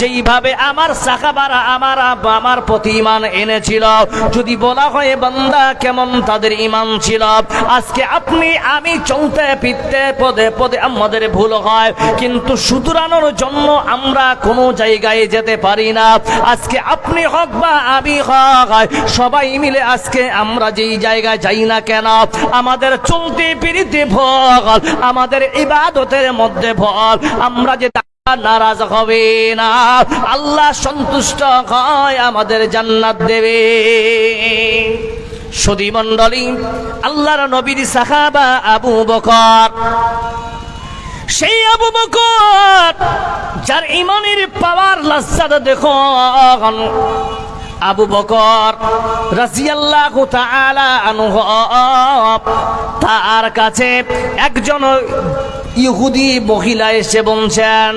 যেইভাবে আমার সাহাবারা আমার আমার প্রতি ইমান এনেছিল, যদি বলা হয় বান্দা কেমন তাদের ইমান ছিল? আজকে আপনি, আমি চলতে ফিরতে পদে পদে আমাদের ভুল হয়, কিন্তু সুতরানোর জন্য আমরা কোনো জায়গায় যেতে পারি না। আজকে আপনি হক বা আমি হক, সবাই মিলে আজকে আমরা যেই জায়গায় যাই না কেন, আমাদের চলতে ফিরিতে ভল আমাদের ইবাদতের মধ্যে ভল আমরা যে নারাজ হবে না। আল্লাহ সন্তুষ্ট হয় আমাদের জান্নাত দেবে। সদী মন্ডলী আল্লাহর নবীর সাহাবা আবু বকর। সেই আবু বকর, যার ইমানের পাওয়ার লাসাদ দেখো। আবু বকর রাজিয়াল্লাহু তাআলা আনহু, তার কাছে একজন ইহুদি মহিলা এসে বলছেন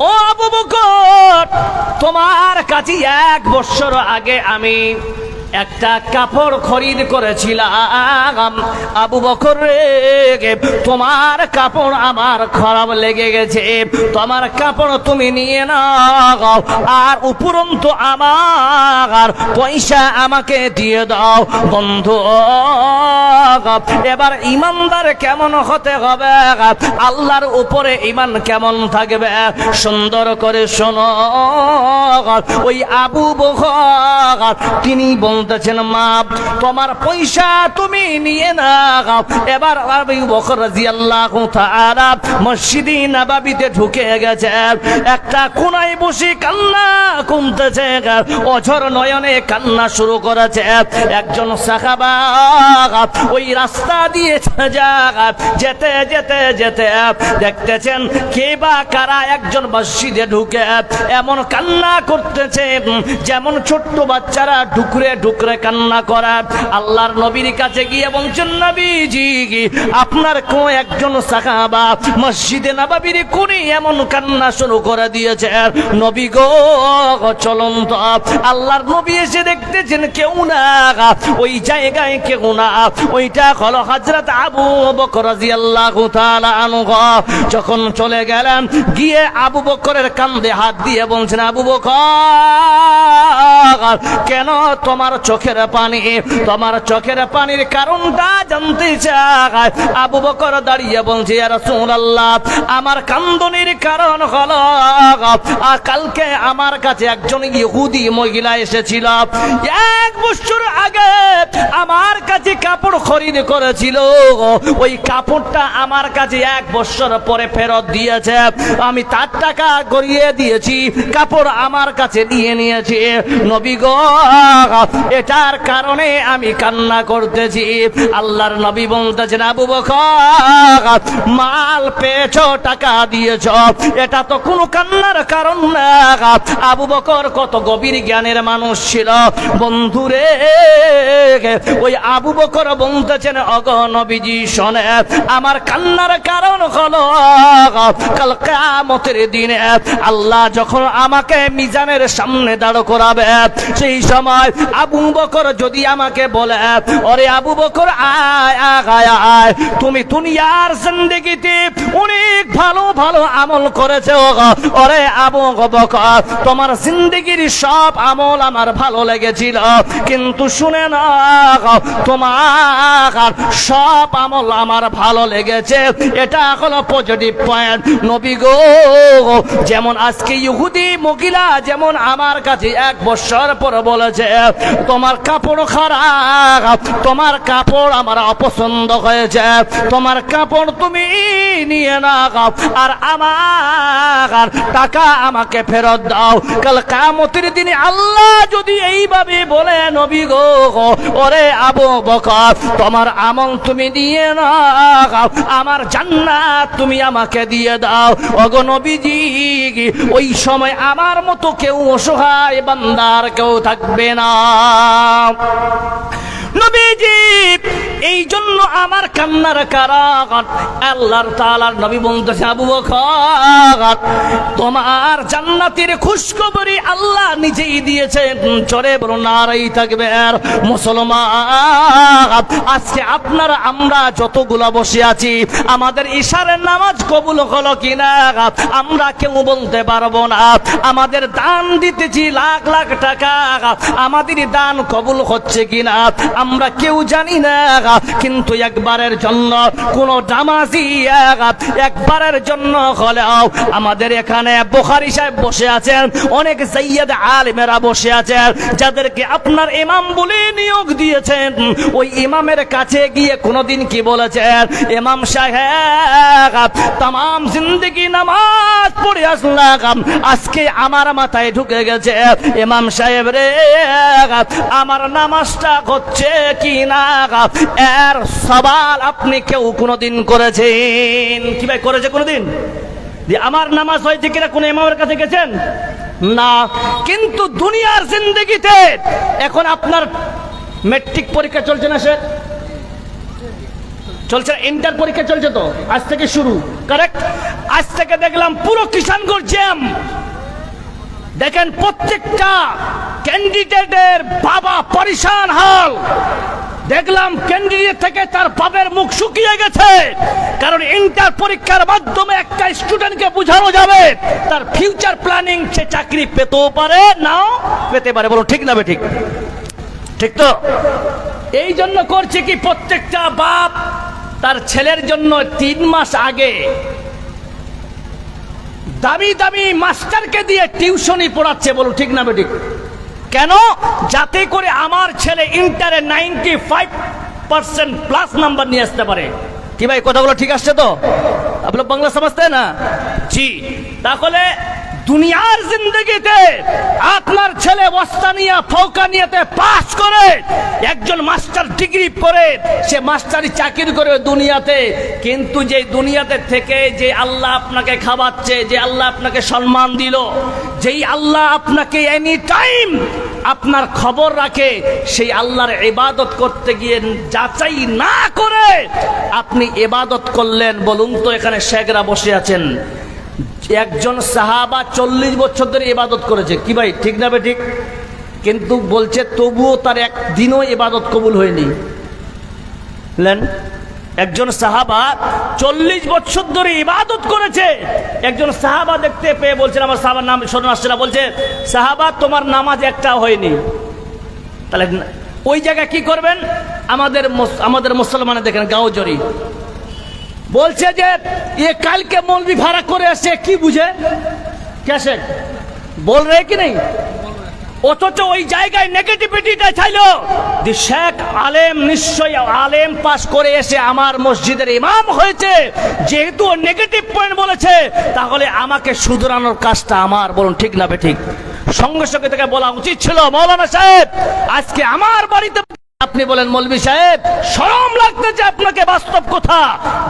ও আবু বকর তোমার কাছে এক বছর আগে আমি একটা কাপড় খরিদ করেছিলাম। আবু বকর রে, তোমার কাপড় আমার খারাপ লেগে গেছে। তোমার কাপড় তুমি নিয়ে নাও, আর উপরন্ত আমার পয়সা আমাকে দিয়ে দাও। বন্ধু, এবার ইমানদার কেমন হতে হবে? আল্লাহর উপরে ইমান কেমন থাকবে? সুন্দর করে শোনো। ওই আবু বকর, তিনি বলতেছেন মা তোমার পয়সা তুমি নিয়ে নাও। এবার আবু বকর রাদিয়াল্লাহু তাআলা মসজিদে নববীতে ঢুকে গেছে। একটা কোনায় বসে কান্না কুমতেছে। অঝর নয়নে কান্না শুরু করেছে। একজন সাহাবা ওই রাস্তা দিয়ে যেতে যেতে যেতে দেখতেছেন, কে বা কারা একজন মসজিদে ঢুকে এমন কান্না করতেছে, যেমন ছোট্ট বাচ্চারা ঢুকরে ঢুকরে কান্না করা আল্লাহর নবীর কাছে গিয়ে বলছেন, নবীজি, আপনার কোন একজন সাহাবা মসজিদে নবাবির কোনি এমন কান্না শুরু করে দিয়েছে। নবী গো চলন্ত আল্লাহর নবী এসে দেখতেছেন কেউ না। ওই জায়গায় কেউ না। ওইটা হলো হজরত আবু বকর রাদিয়াল্লাহু যখন চলে গেলেন, গিয়ে আবু বকরের কান্দে হাত দিয়ে বলছেন, আবু বকর, কেন তোমার চোখের পানি। তোমার চোখের পানির কারণটা জানতে চায় আবু বকর দাঁড়িয়ে বলছে রাসূলুল্লাহ, আমার কান্দনের কারণ হলো কালকে আমার কাছে একজন ইহুদি মহিলা এসেছিল। এক বছর আগে আমার কাছে কাপড় খরিদ করেছিল। ওই কাপড়টা আমার কাছে এক বছর পরে ফেরত দিয়েছে। আমি তার টাকা গড়িয়ে দিয়েছি, কাপড় আমার কাছে নিয়ে নিয়েছি। নবী এটার কারণে আমি কান্না করতেছি। আল্লাহর নবী বলতেছেন, আবু বকর, মাল পেয়েছ, টাকা দিয়েছ। এটা তো কোনো কান্নার কারণ না। আবু বকর কত গভীর জ্ঞানের মানুষ ছিল। বন্ধুরে ওই আবু বকর বলতেছেন অগ নবীজি, শোনে, আমার কান্নার কারণ হলো, কাল কিয়ামতের দিনে আল্লাহ যখন আমাকে মিজানের সামনে দাঁড় করাবে, সেই সময় আবু বকর যদি আমাকে বলে ওরে আবু বকর, আয় আয় আয় তুমি দুনিয়ার জিন্দেগিতে অনেক ভালো ভালো আমল করেছে ওরে আবু বকর, তোমার জিন্দেগির সব আমল আমার ভালো লেগেছিল। কিন্তু শুনে না তোমার সব আমল আমার ভালো লেগেছে। এটা হলো পজিটিভ পয়েন্ট নবী গো, যেমন আজকে ইহুদি মহিলা, যেমন আমার কাছে এক বছর পর বলেছে তোমার কাপড় খারাপ, তোমার কাপড় আমার অপছন্দ হয়েছে, তোমার কাপড় তুমি নিয়ে না আর আমার টাকা আমাকে ফেরত দাও। কাল কামতির দিনে আল্লাহ যদি এইভাবে বলে, নবী গো, ওরে আবু বকর, তোমার আমল তুমি দিয়ে না আমার জান্নাত তুমি আমাকে দিয়ে দাও। ওগো নবীজি, ওই সময় আমার মতো কেউ অসহায় বান্দার কেউ থাকবে না। নবীজি এই জন্য আমার কান্নার কারণ আল্লাহর তাআলার নবী বলতেছে, আবু তোমার জান্নাতের খুশখবরি আল্লাহ নিজেই দিয়েছেন। চরে বলো, নারাই থাকবে আর মুসলমান। আজকে আপনারা আমরা যতগুলা বসে আছি, আমাদের ইশারের নামাজ কবুল হলো কিনা? আমরা কেউ বলতে পারব না। আমাদের দান দিতেছি লাখ লাখ টাকা। আমাদের দান কবুল হচ্ছে কিনা? আমরা কেউ জানি না। কিন্তু একবারের জন্য কোন নামাজি একবারের জন্য হলেও আমাদের এখানে বোখারি সাহেব বসে আছেন, অনেক সৈয়দ আলিমেরা বসে আছেন, যাদেরকে আপনার ইমাম বলে নিয়োগ দিয়েছেন। ওই ইমামের কাছে গিয়ে কোনোদিন কি বলেছেন? ইমাম সাহেব তাম জিন্দগি নামাজ পড়ে আসলাম, আজকে আমার মাথায় ঢুকে গেছে, ইমাম সাহেব রে, আমার নামাজটা হচ্ছে কি না? এর সবাল আপনি কেউ কোনোদিন করেছেন? কি ভাই করেছে কোনোদিন? যে আমার নামাজ হয়েছে কিনা কোন ইমামের কাছে গেছেন? না কিন্তু দুনিয়ার জিন্দগিতে এখন আপনার মেট্রিক পরীক্ষা চলছে না স্যার? চলছে ইন্টার পরীক্ষা চলছে তো আজ থেকে শুরু কারেক্ট আজ থেকে দেখলাম পুরো কিষানগঞ্জ জ্যাম দেখেন প্রত্যেকটা ক্যান্ডিডেটের বাবা পরিশান হল। দেখলাম ক্যান্ডিডেট থেকে তার বাবার মুখ শুকিয়ে গেছে। কারণ ইন্টার পরীক্ষার মাধ্যমে একটা স্টুডেন্টকে বোঝানো যাবে, তার ফিউচার প্ল্যানিং সে চাকরি পেতেও পারে, নাও পেতে পারে। বলো, ঠিক না বে, ঠিক? ঠিক তো? এই জন্য করছে কি, প্রত্যেকটা বাপ তার ছেলের জন্য তিন মাস আগে দামি দামি মাস্টারকে দিয়ে টিউশনি পড়াচ্ছে। বলো, ঠিক না বেঠিক কেন? যাতে করে আমার ছেলে ইন্টারে ninety five percent plus number নিয়ে আসতে পারে। কি ভাই কথাগুলো ঠিক আসছে তো? আপনার বাংলা সমাজতে না? জি। তাহলে দুনিয়ার জিন্দগিতে আপনার ছেলে ওয়াস্তানিয়া ফৌকানিয়াতে পাস করে একজন মাস্টার ডিগ্রি করে, সে মাস্টারি চাকরি করে দুনিয়াতে। কিন্তু যে দুনিয়াতে থেকে যে আল্লাহ আপনাকে খাওয়াচ্ছে, যে আল্লাহ আপনাকে সম্মান দিল, যেই আল্লাহ আপনাকে এনি টাইম আপনার খবর রাখে, সেই আল্লাহর ইবাদত করতে গিয়ে যাচাই না করে আপনি ইবাদত করলেন। বলুন তো এখানে শেখরা বসে আছেন। একজন সাহাবা চল্লিশ বছর ধরে ইবাদত করেছে। কি ভাই, ঠিক না ঠিক? কিন্তু বলছে, তবুও তার একদিনও ইবাদত কবুল হয়নি। একজন সাহাবা চল্লিশ বছর ধরে ইবাদত করেছে। একজন সাহাবা দেখতে পেয়ে বলছেন, আমার সাহাবার নাম স্মরণ আসছে না, বলছে, সাহাবা, তোমার নামাজ একটা হয়নি। তাহলে ওই জায়গায় কি করবেন? আমাদের আমাদের মুসলমানে দেখেন গাও জরি বলছে যে এ কালকে মৌলবি ভাড়া করে আসে কি বুঝে कैसे बोल रहे कि नहीं অথচ ওই জায়গায় নেগেটিভিটিটা চাইল যে শেখ আলেম নিশ্চয় আলেম পাস করে এসে আমার মসজিদের ইমাম হয়েছে যেহেতু নেগেটিভ পয়েন্ট বলেছে তাহলে আমাকে শুধরানোর কাজটা আমার বলুন ঠিক না বে ঠিক সঙ্গে সঙ্গে থেকে বলা উচিত ছিল মৌলানা সাহেব আজকে আমার বাড়িতে আপনি বলেন মৌলবি সাহেব শরম লাগতেছে আপনাকে, বাস্তব কথা।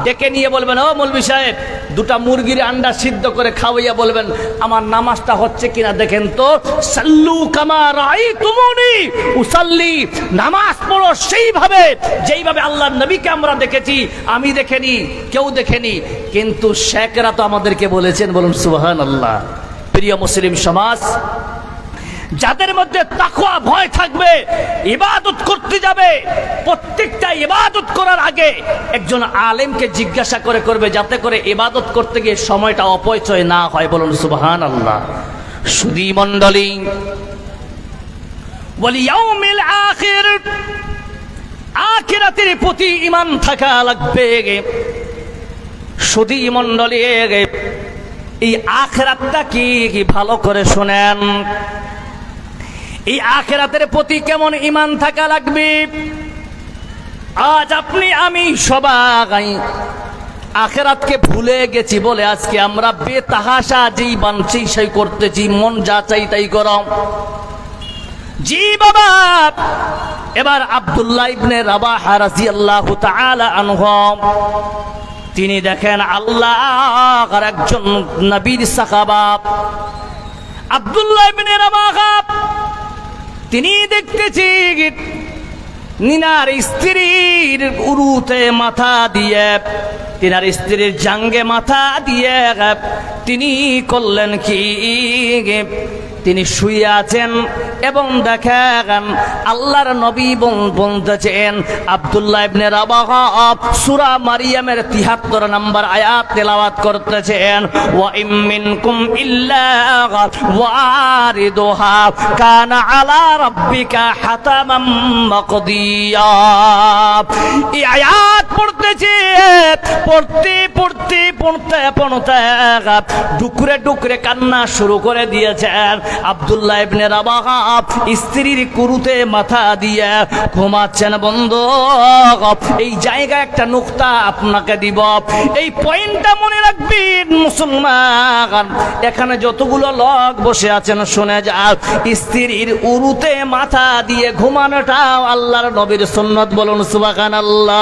ডেকে নিয়ে বলবেন, ও মৌলবি সাহেব, দুটা মুরগির আন্ডা সিদ্ধ করে খাওয়াইয়া বলবেন, আমার নামাজটা হচ্ছে কিনা দেখেন তো। সাল্লু কামা রাই তুমুনি উসাল্লি, নামাজ পড়ো সেইভাবে, যেইভাবে আল্লাহর নবীকে আমরা দেখেছি, আমি দেখেনি, কেউ দেখেনি। কিন্তু শেখরা তো আমাদেরকে বলেছেন, বলুন সুবহান আল্লাহ প্রিয় মুসলিম সমাজ যাদের মধ্যে তাকওয়া ভয় থাকবে, ইবাদত করতে যাবে, প্রত্যেকটা ইবাদত করার আগে একজন আলেমকে জিজ্ঞাসা করে করবে, যাতে করে ইবাদত করতে গিয়ে সময়টা অপচয় না হয়। বলুন সুবহান আল্লাহ সুদী মণ্ডলী ওয়ালিয়াউমিল আখির, আখিরাতের প্রতি ঈমান থাকা লাগবে সুদী মণ্ডলী এই আখরাতটা কি ভালো করে শুনেন। এই আখেরাতের প্রতি কেমন ইমান থাকা লাগবে? আজ আপনি, আমি সবাই আখেরাতকে ভুলে গেছি বলে আজকে আমরা বেতাহাসা যেই বানছি, সেই করতেছি। মন যা চাই তাই করম জি বাবা! এবার আব্দুল্লাহ ইবনে রাবাহ রাদিয়াল্লাহু তাআলা আনহু। তিনি দেখেন আল্লাহ আর একজন নবীর সাহাবা। আব্দুল্লাহ ইবনে রাবাহ তিনি দেখতেছি নিনার স্ত্রীর উরুতে মাথা দিয়ে, তিনার স্ত্রীর জাঙ্গে মাথা দিয়ে, তিনি করলেন কি তিনি শুয়ে আছেন এবং দেখেন আল্লাহর নবী বল- বলতেছেন আব্দুল্লাহ ইবনে রাবাহ সূরা মারিয়ামের 73 নম্বর আয়াত তেলাওয়াত করতেছেন। ওয়া ইম মিনকুম ইল্লা ওয়ারিদুহা কানা আলা রাব্বিকা হাতামাম মাকদিয়া। এই আয়াত পড়তেছে, পড়তে পড়তে পড়তে পড়তে ডুকরে ডুকরে কান্না শুরু করে দিয়েছেন। আবদুল্লাহ ইবনে রাবাহা স্ত্রীর কুরুতে মাথা দিয়ে ঘুমাচ্ছেন, বন্ধ এই জায়গা একটা আপনাকে দিব। এই পয়েন্টটা মনে রাখবেন, মুসলমান। এখানে যতগুলো লোক বসে আছেন, শুনে যাও। স্ত্রীর উরুতে মাথা দিয়ে ঘুমানোটাও আল্লাহর নবীর সুন্নত, বলুন সুবাকান আল্লাহ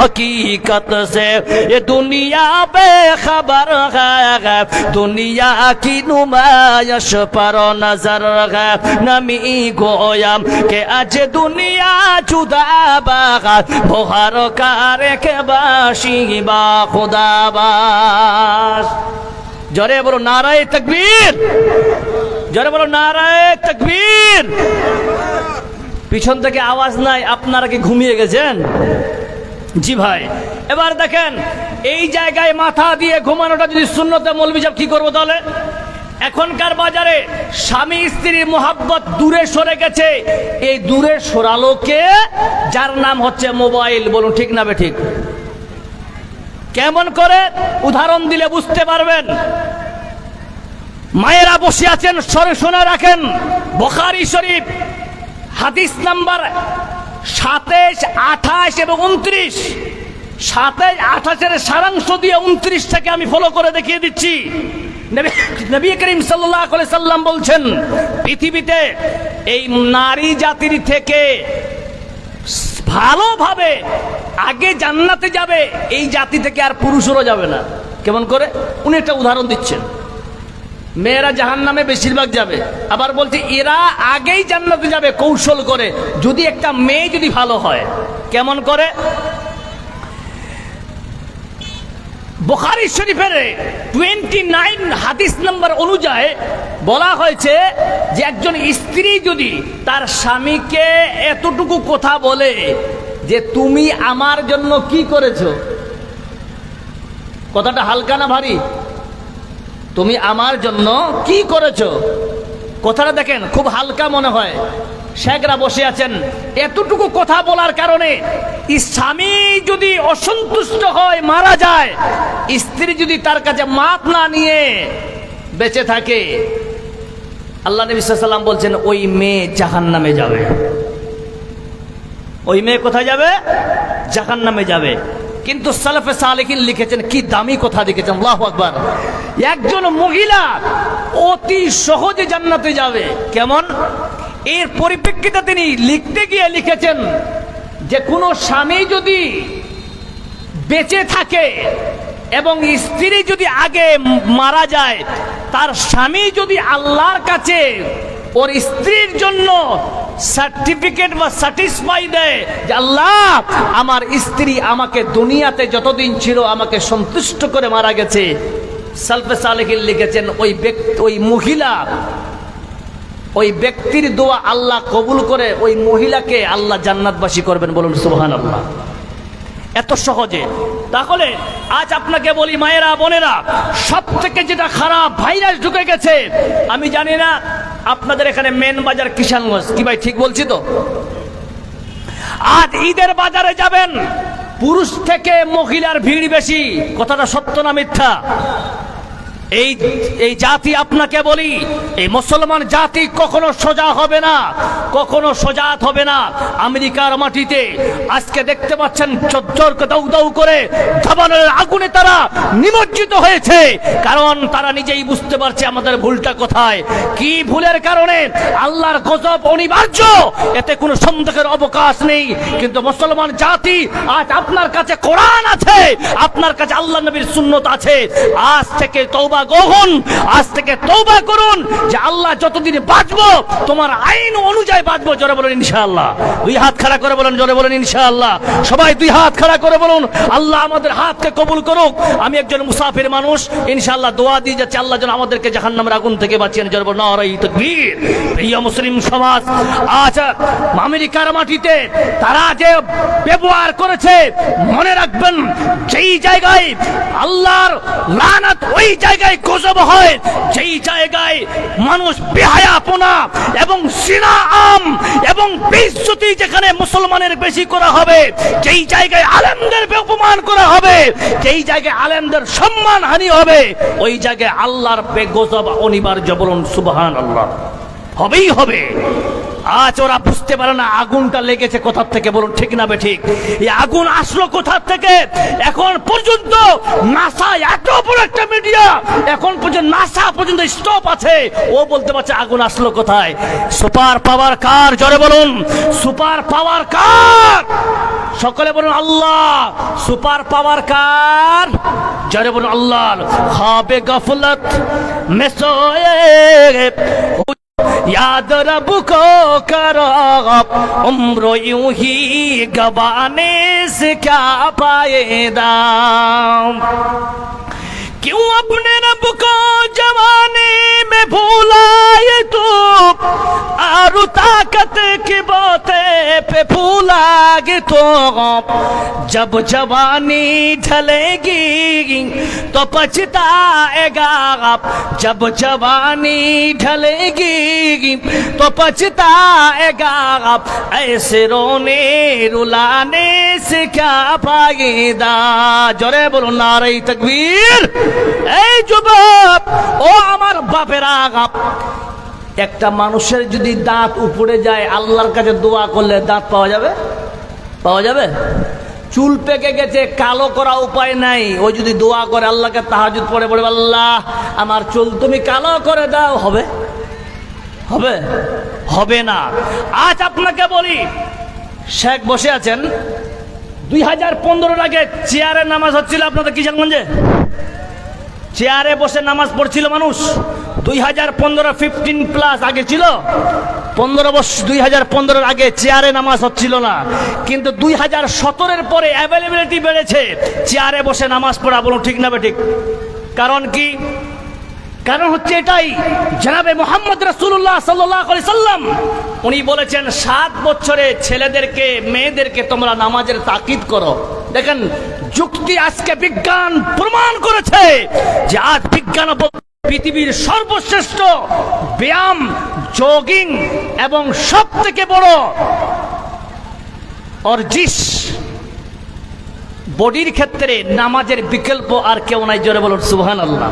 হকিকত সে, এ দুনিয়া বে খবর দুনিয়া কি নুমায় উদ্দেশ্য পারো নজর নামি গোয়াম কে আজ দুনিয়া চুদা বাগা ভোহার কারে কে বাসি বা খুদা জরে বলো, নারায় তকবীর। জরে বলো, নারায় তকবীর। পিছন থেকে আওয়াজ নাই, আপনারা কি ঘুমিয়ে গেছেন? জি ভাই। এবার দেখেন, এই জায়গায় মাথা দিয়ে ঘুমানোটা যদি শূন্যতে মলবি যাব কি করব তাহলে? এখনকার বাজারে স্বামী স্ত্রীর মোহাব্বত দূরে সরে গেছে। এই দূরে সরালোকে যার নাম হচ্ছে মোবাইল। বলুন, ঠিক না ঠিক কেমন করে? উদাহরণ দিলে বুঝতে পারবেন। মায়েরা বসে আছেন সরে শোনা রাখেন। বখারি শরীফ, হাদিস নাম্বার সাতাইশ, আঠাশ এবং উনত্রিশ। সাতাইশ, আঠাশের সারাংশ দিয়ে উনত্রিশটাকে আমি ফলো করে দেখিয়ে দিচ্ছি। নবী- করিম সাল্লাহ সাল্লাম বলছেন, পৃথিবীতে এই নারী জাতির থেকে ভালোভাবে আগে জান্নাতে যাবে, এই জাতি থেকে আর পুরুষেরও যাবে না। কেমন করে? উনি একটা উদাহরণ দিচ্ছেন। মেয়েরা জাহান নামে বেশিরভাগ যাবে। আবার বলছে, এরা আগেই জান্নাতে যাবে কৌশল করে। যদি একটা মেয়ে যদি ভালো হয়, কেমন করে? বোখারি শরীফের টোয়েন্টি নাইন হাদিস নাম্বার অনুযায়ী বলা হয়েছে যে একজন স্ত্রী যদি তার স্বামীকে এতটুকু কথা বলে যে তুমি আমার জন্য কি করেছ? কথাটা হালকা না ভারী? তুমি আমার জন্য কি করেছ? কথাটা দেখেন, খুব হালকা মনে হয়। শেখরা বসে আছেন। এতটুকু কথা বলার কারণে স্বামী যদি অসন্তুষ্ট হয়, মারা যায়, স্ত্রী যদি তার কাছে মাপ না নিয়ে বেঁচে থাকে, আল্লাহ নবী সাল্লাম বলছেন, ওই মেয়ে জাহান নামে যাবে। ওই মেয়ে কোথায় যাবে? জাহান নামে যাবে। কিন্তু সালাফে সালেকিন লিখেছেন, কি দামি কথা লিখেছেন, আল্লাহু আকবার। একজন মহিলা অতি সহজে জান্নাতে যাবে। কেমন? এর পরিপ্রেক্ষিতে তিনি লিখতে গিয়ে লিখেছেন যে কোনো স্বামী যদি বেঁচে থাকে এবং স্ত্রী যদি আগে মারা যায়, তার স্বামী যদি আল্লাহর কাছে ওর স্ত্রীর জন্য সার্টিফিকেট বা স্যাটিসফাই দেয় যে আল্লাহ, আমার স্ত্রী আমাকে দুনিয়াতে যতদিন ছিল আমাকে সন্তুষ্ট করে মারা গেছে। সালফে সালেহিন লিখেছেন, ওই ব্যক্তি, ওই মহিলা ওই ব্যক্তির দোয়া আল্লাহ কবুল করে ওই মহিলাকে আল্লাহ জান্নাতবাসী করবেন বলুন সুবহান আল্লাহ এত সহজে। তাহলে আজ আপনাকে বলি, মায়েরা, বোনেরা সব থেকে যেটা খারাপ ভাইরাস ঢুকে গেছে, আমি জানি না, আপনাদের এখানে মেন বাজার কিষানগঞ্জ। কি ভাই, ঠিক বলছি তো? আজ ঈদের বাজারে যাবেন, পুরুষ থেকে মহিলার ভিড় বেশি। কথাটা সত্য না মিথ্যা? এই এই জাতি আপনাকে বলি, এই মুসলমান জাতি কখনো সোজা হবে না, কখনো সজাত হবে না। আমেরিকার মাটিতে আজকে দেখতে পাচ্ছেন চজ্জরকে দাউ দাউ করে ধাবানের আগুনে তারা নিমজ্জিত হয়েছে। কারণ তারা নিজেই বুঝতে পারছে আমাদের ভুলটা কোথায়। কি ভুলের কারণে আল্লাহর গজব অনিবার্য, এতে কোনো সন্দেহের অবকাশ নেই। কিন্তু মুসলমান জাতি আজ আপনার কাছে কোরআন আছে, আপনার কাছে আল্লাহ নবীর সুন্নত আছে। আজ থেকে তৌবা তওবা গ্রহণ, আজ থেকে করুন যে আল্লাহ যতদিন বাঁচবো, তোমার আইন অনুযায়ী বাঁচবো, জোরে ইনশাআল্লাহ। দুই হাত খাড়া করে জোরে ইনশাআল্লাহ। সবাই দুই হাত খাড়া করে বলুন, আল্লাহ আমাদের হাতকে কবুল করুক। আমি একজন মুসাফির মানুষ, ইনশাআল্লাহ দোয়া দিয়ে আল্লাহ যেন আমাদেরকে আগুন থেকে বাঁচিয়ে জোরে বলুন প্রিয় মুসলিম সমাজ আমেরিকার মাটিতে তারা যে ব্যবহার করেছে, মনে রাখবেন, যেই জায়গায় আল্লাহর ওই জায়গায় গজব হয়, যেই জায়গায় মানুষ বেহায়াপনা এবং সিনা আম এবং বেইজ্জতি যেখানে মুসলমানের বেশি করা হবে, যেই জায়গায় আলেমদের অপমান করা হবে, যেই জায়গায় আলেমদের সম্মান হানি হবে, ওই জায়গায় আল্লাহর বেগজব অনিবার্য বলুন সুবহান আল্লাহ হবেই হবে। আজ ওরা বুঝতে পারে না আগুনটা লেগেছে কোথার থেকে, বলুন, ঠিক না ঠিক? এই আগুন আসলো কোথার থেকে? এখন পর্যন্ত নাসা এত বড় একটা মিডিয়া এখন পর্যন্ত নাসা পর্যন্ত স্টপ আছে। ও বলতে পারছে আগুন আসলো কোথায়? সুপার পাওয়ার কার? জোরে বলুন সুপার পাওয়ার কার? সকলে বলুন, আল্লাহ। সুপার পাওয়ার কার? জোরে বলুন, আল্লাহ। খাবে গফলত, মেসোয়ে। याद रब को करो उम्र यूँ ही गवाने से क्या पाएदा क्यों अपने रब को जवानी में भूलाए तू? आरु ताकत की बातें पे भूलागे तो जब जवानी ढलेगी तो पछताएगा जब जवानी ढलेगी तो पछताएगा ऐसे रोने रुलाने से क्या पाएदा জোরে বলুন নারাই তকবীর এই যুবক ও আমার বাপেরা একটা মানুষের যদি দাঁত উপরে যায়, আল্লাহর কাছে দোয়া করলে দাঁত পাওয়া যাবে? পাওয়া যাবে? চুল পেকে গেছে, কালো করা উপায় নাই। ও যদি দোয়া করে, আল্লাহকে তাহাজুদ পড়ে পড়ে আল্লাহ, আমার চুল তুমি কালো করে দাও। হবে? হবে? হবে না। আজ আপনাকে বলি, শেখ বসে আছেন। দুই হাজার পনেরোর আগে চেয়ারে নামাজ হচ্ছিল আপনাদের কিষানগঞ্জে চেয়ারে বসে নামাজ পড়ছিল মানুষ। দুই হাজার পনেরো ফিফটিন প্লাস আগে ছিল। পনেরো বছর, দুই হাজার পনেরোর আগে চেয়ারে নামাজ হচ্ছিল না। কিন্তু দুই হাজার সতেরোর পরে অ্যাভেলেবিলিটি বেড়েছে। চেয়ারে বসে নামাজ পড়া, বলুন ঠিক না বেঠিক কারণ কি? কারণ হচ্ছে এটাই, জানাবে মোহাম্মদ রসুল্লাহ সাল্লাহ সাল্লাম, উনি বলেছেন, সাত বছরে ছেলেদেরকে, মেয়েদেরকে তোমরা নামাজের তাকিদ করো। দেখেন, যুক্তি আজকে বিজ্ঞান প্রমাণ করেছে যে আজ বিজ্ঞান পৃথিবীর সর্বশ্রেষ্ঠ ব্যায়াম জগিং এবং সব থেকে বড় অর্জিস। বডির ক্ষেত্রে নামাজের বিকল্প আর কেউ নাই, জোরে বলুন সুবহান আল্লাহ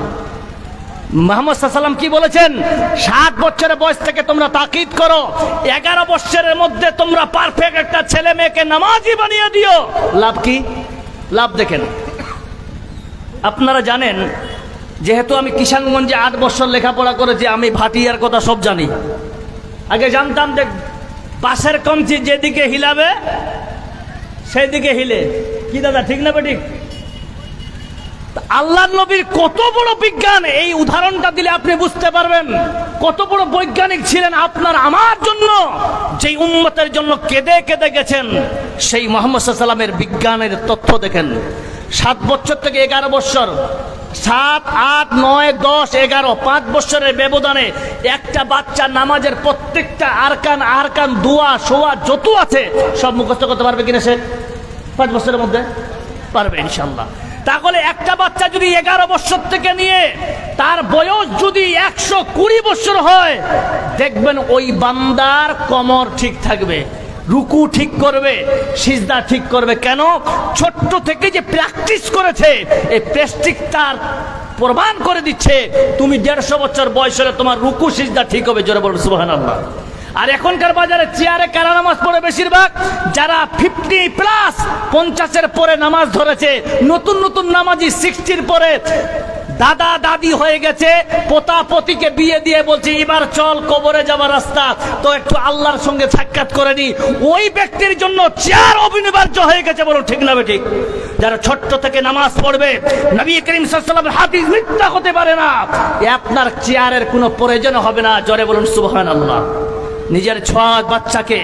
মোহাম্মদ সাল্লাম কি বলেছেন? সাত বছরের বয়স থেকে তোমরা তাকিদ করো, এগারো বছরের মধ্যে তোমরা পারফেক্ট একটা ছেলে মেয়েকে নামাজি বানিয়ে দিও। লাভ কি? লাভ দেখেন। আপনারা জানেন যেহেতু আমি কিষানগঞ্জে আট বছর লেখাপড়া করেছি, আমি ভাটিয়ার কথা সব জানি। আগে জানতাম যে বাসের কমচি যেদিকে হিলাবে সেই দিকে হিলে। কি দাদা, ঠিক না বেঠিক? আল্লাহ নবীর কত বড় বিজ্ঞান, এই উদাহরণটা দিলে আপনি বুঝতে পারবেন। কত বড় বৈজ্ঞানিক ছিলেন আপনার আমার জন্য, যেই উন্মতের জন্য কেঁদে কেঁদে গেছেন, সেই মোহাম্মদ সাল্লামের বিজ্ঞানের তথ্য দেখেন। সাত বছর থেকে এগারো বছর। সাত, আট, নয়, দশ, এগারো, পাঁচ বছরের ব্যবধানে একটা বাচ্চা নামাজের প্রত্যেকটা আরকান আরকান, দোয়া, শোয়া যত আছে সব মুখস্থ করতে পারবে কিনা সে? পাঁচ বছরের মধ্যে? পারবে ইনশাল্লাহ তাহলে একটা বাচ্চা যদি এগারো বছর থেকে নিয়ে তার বয়স যদি একশো কুড়ি বছর হয়, দেখবেন ওই বান্দার কমর ঠিক থাকবে। রুকু ঠিক করবে, সিজদা ঠিক করবে। কেন? ছোট্ট থেকে যে প্র্যাকটিস করেছে, এই প্রেস্টিক তার প্রমাণ করে দিচ্ছে, তুমি দেড়শো বছর বয়স হলে তোমার রুকু, সিজদা ঠিক হবে, জোরে বলুন সুবাহান আল্লাহ আর এখনকার বাজারে চেয়ারে কারা নামাজ পড়ে বেশিরভাগ? যারা ফিফটি প্লাস পঞ্চাশের পরে নামাজ ধরেছে, নতুন নতুন নামাজি সিক্সটির পরে দাদা দাদি হয়ে গেছে পোতা পতিকে বিয়ে দিয়ে বলছে, এবার চল কবরে যাবার রাস্তা। তো একটু আল্লাহর সঙ্গে সাক্ষাৎ করে নি। ওই ব্যক্তির জন্য চেয়ার অবিনিবার্য হয়ে গেছে বলো, ঠিক না ঠিক যারা ছোট্ট থেকে নামাজ পড়বে, নবী করিম সাল্লামের হাদিস মিথ্যা হতে পারে না। আপনার চেয়ারের কোনো প্রয়োজন হবে না, জরে বলুন সুবহান আল্লাহ নিজের ছোঁয়া বাচ্চাকে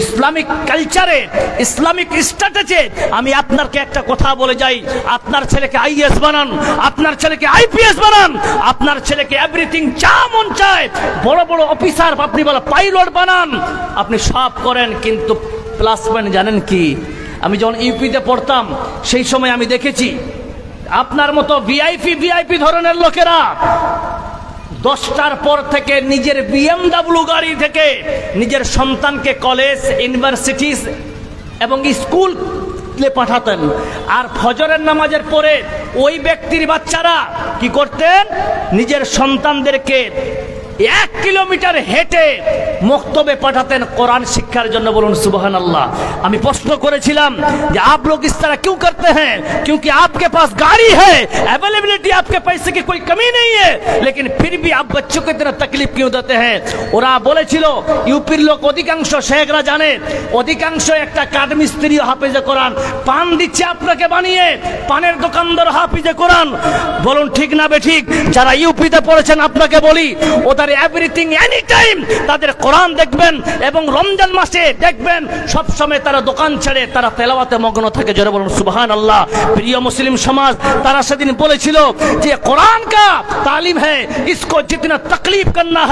ইসলামিক কালচারে, ইসলামিক স্ট্র্যাটেজি আমি আপনাকে একটা কথা বলে যাই। আপনার ছেলেকে আইএস বানান, আপনার ছেলেকে আইপিএস বানান, আপনার ছেলেকে এভরিথিং যা মন চায়, বড় বড় অফিসার, আপনি বলে পাইলট বানান। আপনি সব করেন, কিন্তু প্লাস পয়েন্ট জানেন কি? আমি যখন ইউপিতে পড়তাম, সেই সময় আমি দেখেছি, আপনার মতো ভিআইপি ভিআইপি ধরনের লোকেরা দশটার পর থেকে নিজের বিএমডাব্লিউ গাড়ি থেকে নিজের সন্তানকে কলেজ ইউনিভার্সিটিস এবং স্কুল পাঠাতেন। আর ফজরের নামাজের পরে ওই ব্যক্তির বাচ্চারা কি করতেন? নিজের সন্তানদেরকে এক কিলোমিটার হেঁটে মক্তবে পাঠাতেন কোরআন শিক্ষার জন্য বলুন সুবহান अल्लाह আমি প্রশ্ন করেছিলাম যে आप लोग इस तरह क्यों करते हैं क्योंकि आपके पास गाड़ी है अवेलेबिलिटी आपके पैसे की कोई कमी नहीं है लेकिन फिर भी आप बच्चों को इतना तकलीफ क्यों देते हैं ওরা বলেছিল ইউপির লোক অধিকাংশ শেখরা জানে অধিকাংশ একটা কাঠ মিস্ত্রি হাফেজে কোরআন পান দিচ্ছে আপনাকে বানিয়ে পানের দোকানদার হাফিজে কোরআন বলুন ঠিক না বে ঠিক যারা ইউপিতে পড়েছেন আপনাকে বলি ওদের এভরিথিং এনি টাইম তাদের কোরআন দেখবেন এবং রমজান মাসে দেখবেন তারা দোকান ছেড়ে তারা তেলাওয়াতে মগ্ন থাকে। বলুন আল্লাহ প্রিয় মুসলিম সমাজ, তারা সেদিন বলেছিল যে কোরআন কা তালিম ইসকো জিতনা তকলিফ করনা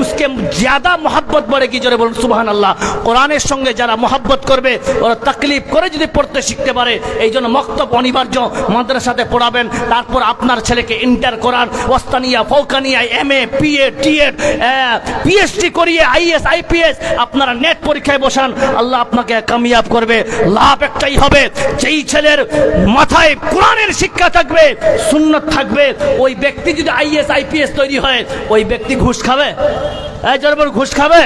উসকে জ্যাদা মোহাব্বত বড়েগি জোরে বলুন আল্লাহ কোরআনের সঙ্গে যারা মোহাব্বত করবে, ওরা তকলিফ করে যদি পড়তে শিখতে পারে এই জন্য মক্তব অনিবার্য মাদ্রাসাতে পড়াবেন। তারপর আপনার ছেলেকে ইন্টার করান। ওস্তানিয়া ফৌকানিয়া M A P A T Ed PhD করিয়ে আইএস আইপিএস আপনারা নেট পরীক্ষায় বসান, আল্লাহ আপনাকে কামিয়াব করবে, লাভ একটাই হবে, যেই ছেলের মাথায় কোরআনের শিক্ষা থাকবে, সুন্নত থাকবে, ওই ব্যক্তি যদি আইএস আইপিএস তৈরি হয়, ওই ব্যক্তি ঘুষ খাবে? ঘুষ খাবে?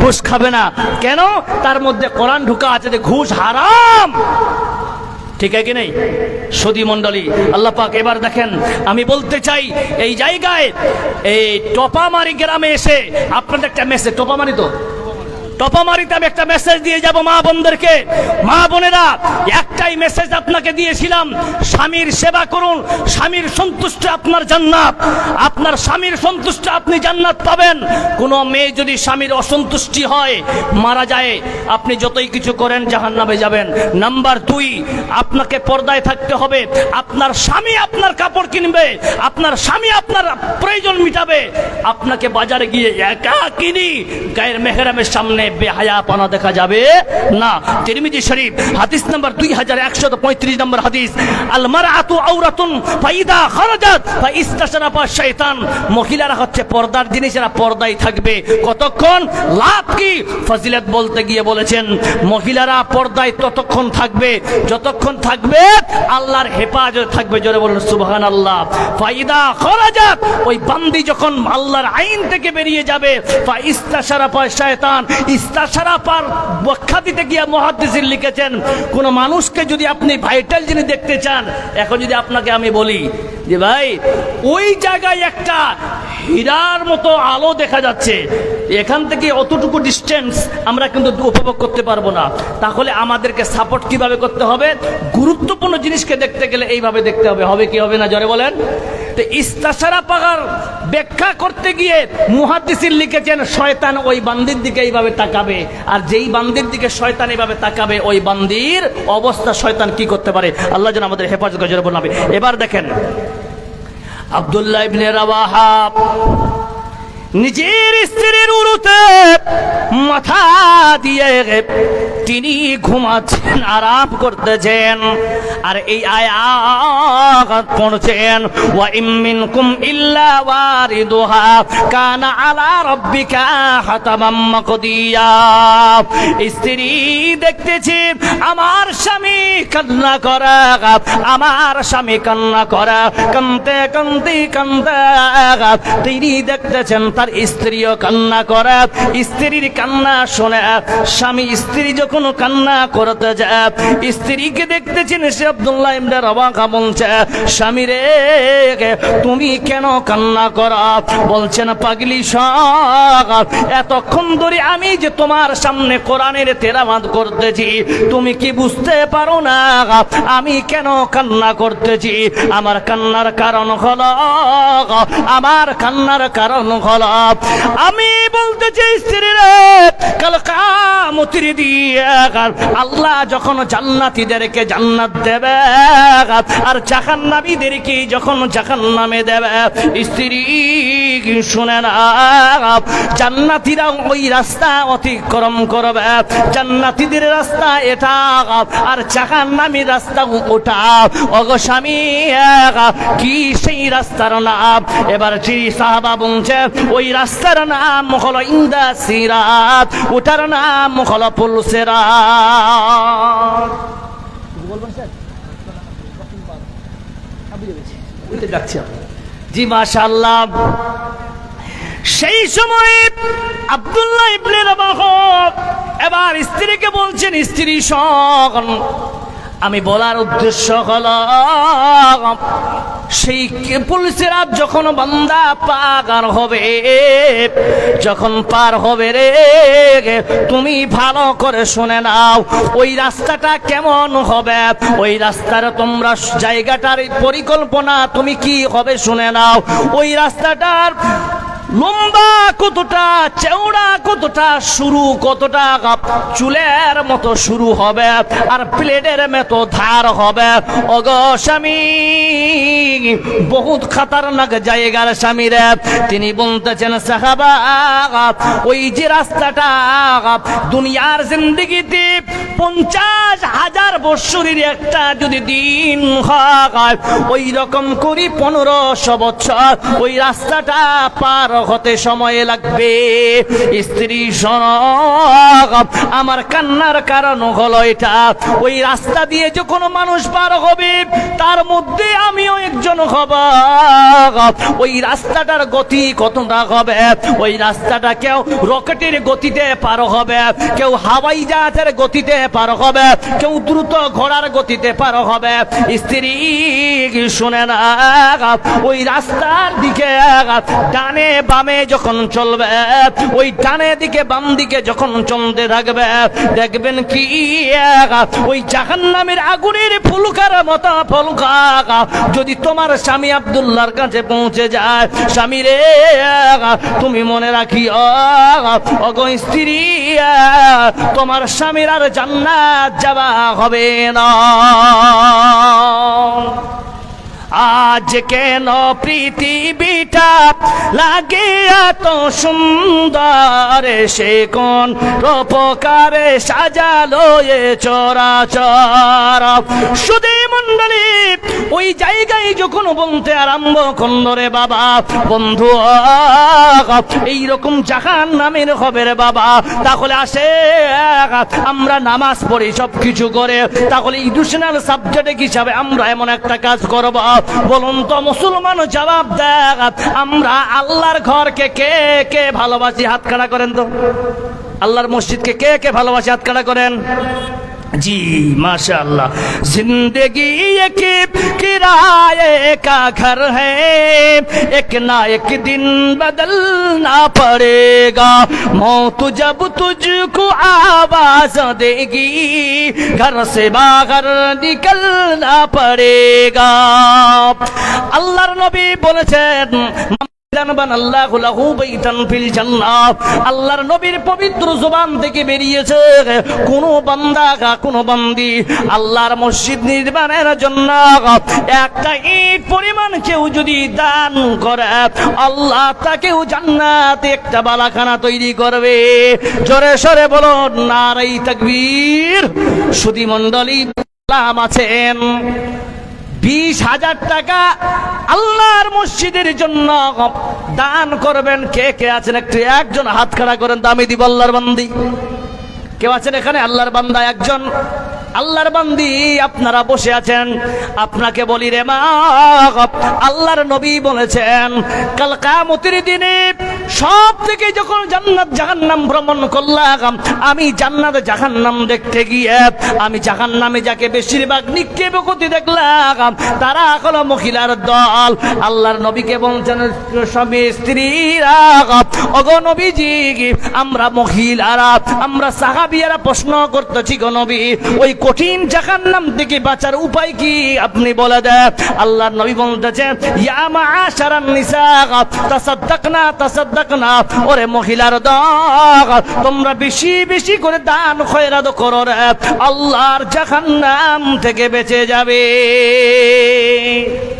ঘুষ খাবে না। কেন? তার মধ্যে কোরআন ঢুকা আছে যে ঘুষ হারাম। ঠিক আছে কি নেই? সদি মণ্ডলী, আল্লাহ পাক এবার দেখেন, আমি বলতে চাই, এই জায়গায় এই টপামারি গ্রামে এসে আপনাদের একটা মেসেজ টোপামারি তো? টপামারিতে আমি একটা মেসেজ দিয়ে যাব মা বোনদেরকে। মা বোনেরা, একটাই মেসেজ আপনাকে দিয়েছিলাম, স্বামীর সেবা করুন, স্বামীর সন্তুষ্ট আপনার জান্নাত। আপনার স্বামীর সন্তুষ্ট আপনি জান্নাত পাবেন। কোনো মেয়ে যদি স্বামীর অসন্তুষ্টি হয়, মারা যায়, আপনি যতই কিছু করেন জাহান্নামে যাবেন। নাম্বার দুই, আপনাকে পর্দায় থাকতে হবে। আপনার স্বামী আপনার কাপড় কিনবে, আপনার স্বামী আপনার প্রয়োজন মিটাবে। আপনাকে বাজারে গিয়ে একা কিনি, গায়ের মেহরামের সামনে বেহায়া পানা দেখা যাবে? না। তিরমিজি শরীফ, হাদিস নাম্বার দুই হাজার একশো পঁয়ত্রিশ নম্বর হাদিস। আলমার আতু আউরাতুন ফাইদা খরজাত, ফাইস্তাশারা পা শয়তান মহিলারা হচ্ছে পর্দার জিনিসেরা পর্দায় থাকবে। কতক্ষণ? লাভ কি? ফজিলত বলতে গিয়ে বলেছেন, মহিলারা পর্দায় ততক্ষণ থাকবে। যতক্ষণ থাকবে, আল্লাহর হেফাজত থাকবে। জোরে বলুন সুবহান আল্লাহ ফাইদা খরাজাত, ওই বান্দি যখন আল্লাহর আইন থেকে বেরিয়ে যাবে ফা ইস্তাশারা পা শয়তান ব্যাখ্যা দিতে গিয়ে মহাদ্দিসিন লিখেছেন, কোন মানুষকে যদি আপনি ভাইটাল জিনিস দেখতে চান, এখন যদি আপনাকে আমি বলি যে ভাই, ওই জায়গায় একটা হীরার মতো আলো দেখা যাচ্ছে, এখান থেকে অতটুকু ডিস্টেন্স আমরা কিন্তু উপভোগ করতে পারব না। তাহলে আমাদেরকে সাপোর্ট কীভাবে করতে হবে? গুরুত্বপূর্ণ জিনিসকে দেখতে গেলে এইভাবে দেখতে হবে। হবে কি হবে না? জরে বলেন। তো ইস্তাসারা পাগার ব্যাখ্যা করতে গিয়ে মুহাদ্দিসির লিখেছেন, শয়তান ওই বান্দির দিকে এইভাবে তাকাবে। আর যেই বান্দির দিকে শয়তান এইভাবে তাকাবে, ওই বান্দির অবস্থা শয়তান কি করতে পারে? আল্লাহ যেন আমাদের হেফাজত করে বলবে এবার দেখেন, আব্দুল্লাহ ইবনে রাওয়াহা নিজের স্ত্রীর উরুতে মাথা দিয়ে তিনি ঘুমাচ্ছেন, আরাম করতেছেন। আর এই আয়াত পড়ছেন ওয়া ইমিনকুম ইল্লা ওয়ারিদুহা, কানা আলা রাব্বিকা হাতামাম মাকদিয়া। স্ত্রী দেখতেছি, আমার স্বামী কান্না করা, আমার স্বামী কান্না করা, কানতে কানতে কানতে তিনি দেখতেছেন তার স্ত্রীও কান্না করে। স্ত্রীর কান্না শোনে স্বামী স্ত্রী যখন কান্না করতে যায়, স্ত্রীকে দেখতেছেন সে আব্দুল্লাহ ইবনে রবাকা বলছে, স্বামী রে, তুমি কেন কান্না করা? বলছেন, পাগলি সব এতক্ষণ ধরে আমি যে তোমার সামনে কোরআনের তেরাবাদ করতেছি, তুমি কি বুঝতে পারো না? আমি কেন কান্না করতেছি? আমার কান্নার কারণ হলো, আমার কান্নার কারণ হলো আমি বলতে স্ত্রী রে কাল কামতির দিয়ে আল্লাহ যখন জান্নাতীদেরকে জান্নাত দেবে আর জাহান্নামীদেরকে যখন জাহান্নামে দেবে, স্ত্রী শুনে না জান্নাতীরা ওই রাস্তা অতিক্রম করবে, জান্নাতীদের রাস্তা এটা আর জাহান্নামী রাস্তা ওটা। অগো স্বামী কি সেই রাস্তার নাম? এবার জি সাহাবা বলছে, ওই রাস্তার নাম হলো ইন্দা সিরাত ওটার নাম হলো পুলসেরাত। জি মাশাআল্লাহ। সেই সময় আব্দুল্লাহ ইবনে রাবাহ এবার স্ত্রীকে বলছেন স্ত্রী শোন আমি বলার উদ্দেশ্য হল, সেই পুলিশের যখন বান্দা পাগার হবে, যখন পার হবে রে, তুমি ভালো করে শুনে নাও, ওই রাস্তাটা কেমন হবে? ওই রাস্তার তোমরা জায়গাটার পরিকল্পনা তুমি কি হবে শুনে নাও। ওই রাস্তাটার লম্বা কতটা চৌড়া কতটা শুরু, কতটা চুলের মতো শুরু হবে, আর প্লেটের মতো ধার হবে। অগ স্বামী, বহুত খাতারনাক জায়গার স্বামী রে। তিনি বলতেছেন, সাহাবা, ওই যে রাস্তাটা, দুনিয়ার জিন্দগিতে পঞ্চাশ হাজার বৎসরের একটা যদি দিন হয়, ওই রকম করি পনেরোশো বছর ওই রাস্তাটা পার হতে সময় লাগবে। স্ত্রী শোন, আমার কান্নার কারণ হলো এটা। ওই রাস্তা দিয়ে যখন মানুষ পার হবে, তার মধ্যে আমিও একজন হব। ওই রাস্তাটার গতি কতটা হবে? ওই রাস্তাটা কেউ রকেটের গতিতে পার হবে, কেউ হাওয়াই জাহাজের গতিতে পার হবে, কেউ দ্রুত ঘোড়ার গতিতে পার হবে। স্ত্রী, শুনে না ওই রাস্তার দিকে ডানে বামে যখন চলবে, ওই ডানে দিকে, বাম দিকে যখন চলতে থাকবে, দেখবেন কি, ওই জাহান নামের আগুনের ফুলকার মতো ফুলকা। যদি তোমার স্বামী আবদুল্লার কাছে পৌঁছে যায়, স্বামী রে, তুমি মনে রাখি অগ স্ত্রী, তোমার স্বামীর আর জান্নাত যাওয়া হবে না। আজ কেন পৃথিবীটা লাগে এত সুন্দর? সে কোন রূপকারে সাজালো এ চরাচর? সুদী মন্ডলী ওই জায়গায় যখন বলতে আরম্ভ করল রে বাবা, বন্ধু এই রকম জাহান নামের হবে রে বাবা। তাহলে আসে, আমরা নামাজ পড়ি সব কিছু করে। তাহলে ইডুশনাল সাবজেক্ট হিসাবে আমরা এমন একটা কাজ করব। বলুন তো, মুসলমান জবাব দেখ। আমরা আল্লাহর ঘরকে কে কে ভালোবাসি? হাত খাড়া করেন তো। আল্লাহর মসজিদকে কে কে ভালোবাসি? হাত খাড়া করেন। জি माशा अल्लाह जिंदगी एक किराए का घर है एक ना एक दिन बदलना पड़ेगा मौत जब तुझको आवाज देगी घर से बाहर निकलना पड़ेगा अल्लाह नबी बोले আল্লাহর নবীর পবিত্র জবান থেকে বেরিয়েছে। কোন বান্দা কোন বান্দি আল্লাহর মসজিদ নির্মাণের জন্য একটা ইট পরিমাণ কেউ যদি দান করে, আল্লাহ তাকেও জান্নাতে একটা বালাখানা তৈরি করবে। জোরে সরে বলো নারাই তাকবীর। সুধী মন্ডলী আছেন। বিশ হাজার টাকা আল্লাহর মসজিদের জন্য দান করবেন। কে কে আছেন একটু? একজন হাত খাড়া করেন, দামি দিব আল্লাহর বান্দি। কেউ আছেন এখানে? আল্লাহর বান্দা একজন। আল্লাহর বান্দি, আপনারা বসে আছেন। আপনাকে বলি রে মা, আল্লাহর নবী বলেছেন, কাল কামতির দিনে সব থেকে যখন জান্নাত জাহান্নাম ভ্রমণ করলাম, আমি জান্নাত জাহান্নাম দেখতে গিয়ে, আমি জাহান্নামে যাকে বেশিরভাগ নিক্ষেপ করতে দেখলাম, তারা হলো মহিলার দল। আল্লাহর নবীকে বলছেন, স্বামী, স্ত্রীরা অগ নবীজি, আমরা মহিলারা, আমরা সাহাবিয়ারা প্রশ্ন করতেছি, গো নবী, ওই কঠিন জাহান্নাম থেকে বাঁচার উপায় কি আপনি বলে দেন আল্লাহর নবী বলতেছেন ইয়া মাআশারান নিসা, তাসাদ্দাকনা তাসাদ্দাকনা ওরে মহিলার দল তোমরা বেশি বেশি করে দান খয়রাত করো রে। আল্লাহর জাহান্নাম থেকে বেঁচে যাবে।